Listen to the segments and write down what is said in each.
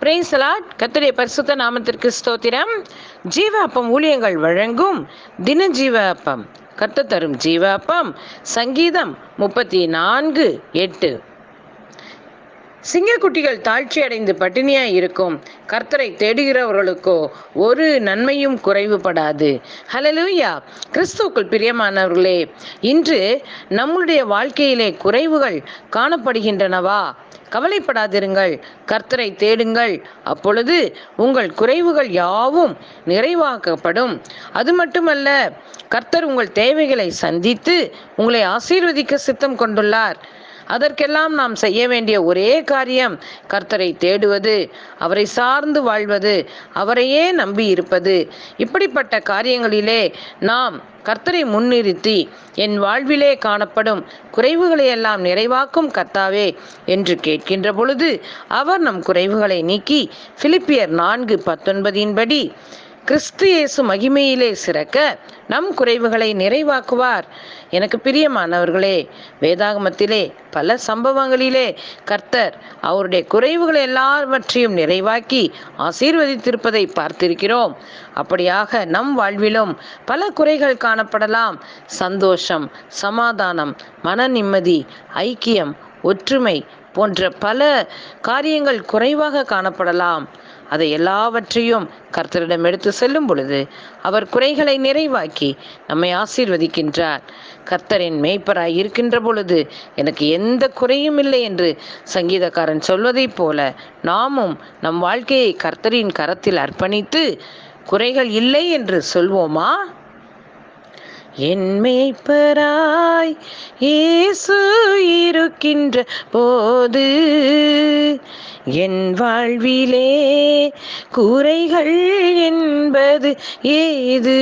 பிரைசலாட் கத்துடைய பரிசுத்த நாமத்திற்கு ஸ்தோத்திரம். ஜீவ அப்பம் ஊழியங்கள் வழங்கும் தின ஜீவ அப்பம் கத்து தரும் ஜீவ அப்பம் சங்கீதம் முப்பத்தி நான்கு எட்டு. சிங்கக்குட்டிகள் தாழ்ச்சி அடைந்து பட்டினியாய் இருக்கும். கர்த்தரை தேடுகிறவர்களுக்கோ ஒரு நன்மையும் குறைவுபடாது. ஹலலூயா கிறிஸ்துவுக்குள் பிரியமானவர்களே இன்று நம்முடைய வாழ்க்கையிலே குறைவுகள் காணப்படுகின்றனவா? கவலைப்படாதிருங்கள். கர்த்தரை தேடுங்கள். அப்பொழுது உங்கள் குறைவுகள் யாவும் நிறைவாக்கப்படும். அது மட்டுமல்ல கர்த்தர் உங்கள் தேவைகளை சந்தித்து உங்களை ஆசீர்வதிக்க சித்தம் கொண்டுள்ளார். அதற்கெல்லாம் நாம் செய்ய வேண்டிய ஒரே காரியம் கர்த்தரை தேடுவது அவரை சார்ந்து வாழ்வது அவரையே நம்பி இருப்பது. இப்படிப்பட்ட காரியங்களிலே நாம் கர்த்தரை முன்னிறுத்தி என் வாழ்விலே காணப்படும் குறைவுகளை எல்லாம் நிறைவாக்கும் கர்த்தாவே என்று கேட்கின்ற பொழுது அவர் நம் குறைவுகளை நீக்கி பிலிப்பியர் நான்கு பத்தொன்பதின்படி கிறிஸ்து இயேசு மகிமையிலே சிறக்க நம் குறைவுகளை நிறைவாக்குவார். எனக்கு பிரியமானவர்களே வேதாகமத்திலே பல சம்பவங்களிலே கர்த்தர் அவருடைய குறைவுகள் எல்லாவற்றையும் நிறைவாக்கி ஆசீர்வதித்திருப்பதை பார்த்திருக்கிறோம். அப்படியாக நம் வாழ்விலும் பல குறைகள் காணப்படலாம். சந்தோஷம் சமாதானம் மன நிம்மதி ஐக்கியம் ஒற்றுமை போன்ற பல காரியங்கள் குறைவாக காணப்படலாம். அதை எல்லாவற்றையும் கர்த்தரிடம் எடுத்து செல்லும் பொழுது அவர் குறைகளை நிறைவாக்கி நம்மை ஆசீர்வதிக்கின்றார். கர்த்தரின் மேய்ப்பராய் இருக்கின்ற பொழுது எனக்கு எந்த குறையும் இல்லை என்று சங்கீதக்காரன் சொல்வதைப் போல நாமும் நம் வாழ்க்கையை கர்த்தரின் கரத்தில் அர்ப்பணித்து குறைகள் இல்லை என்று சொல்வோமா? என் மேய்ப்பராய் இயேசு இருக்கின்ற போது என் வாழ்விலே குறைகள் என்பது ஏது?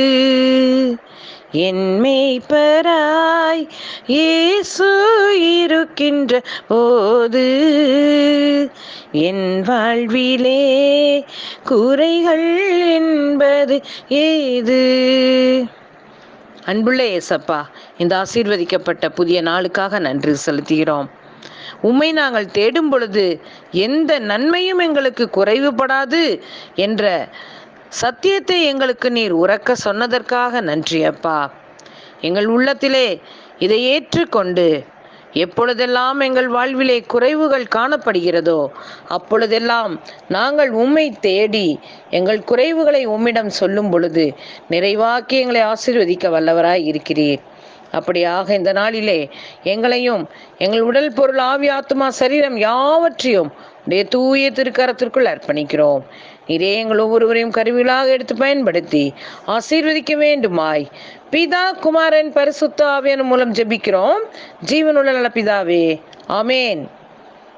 என் மேய்ப்பராய் இயேசு இருக்கின்ற போது என் வாழ்விலே குறைகள் என்பது ஏது? அன்புள்ள ஏசப்பா இந்த ஆசீர்வதிக்கப்பட்ட புதிய நாளுக்காக நன்றி செலுத்துகிறோம். உம்மை நாங்கள் தேடும் பொழுது எந்த நன்மையும் எங்களுக்கு குறைவுபடாது என்ற சத்தியத்தை எங்களுக்கு நீர் உறக்க சொன்னதற்காக நன்றி அப்பா. எங்கள் உள்ளத்திலே இதை ஏற்றுக்கொண்டு எப்பொழுதெல்லாம் எங்கள் வாழ்விலே குறைவுகள் காணப்படுகிறதோ அப்பொழுதெல்லாம் நாங்கள் உம்மை தேடி எங்கள் குறைவுகளை உம்மிடம் சொல்லும் பொழுது நிறைவாக்கி எங்களை ஆசீர்வதிக்க வல்லவராய் இருக்கிறீர். அப்படியாக இந்த நாளிலே எங்களையும் எங்கள் உடல் பொருள் ஆவி ஆத்மா சரீரம் யாவற்றையும் உடைய தூய திருக்கரத்திற்குள் அர்ப்பணிக்கிறோம். இதே எங்கள் ஒவ்வொருவரையும் கருவிகளாக எடுத்து பயன்படுத்தி ஆசீர்வதிக்க வேண்டுமாய். பிதா குமாரன் பரிசுத்த ஆவியன் மூலம் ஜெபிக்கிறோம். ஜீவனுள்ள நல்ல பிதாவே ஆமேன்.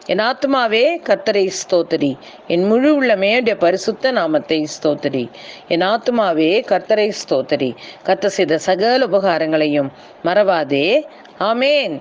என் ஆத்மாவே கர்த்தரை ஸ்தோத்தரி. என் முழு உள்ளமே உடைய பரிசுத்த நாமத்தை ஸ்தோத்தரி. என் ஆத்மாவே கர்த்தரை ஸ்தோத்தரி. கத்த செய்த சகல உபகாரங்களையும் மறவாதே. ஆமேன்.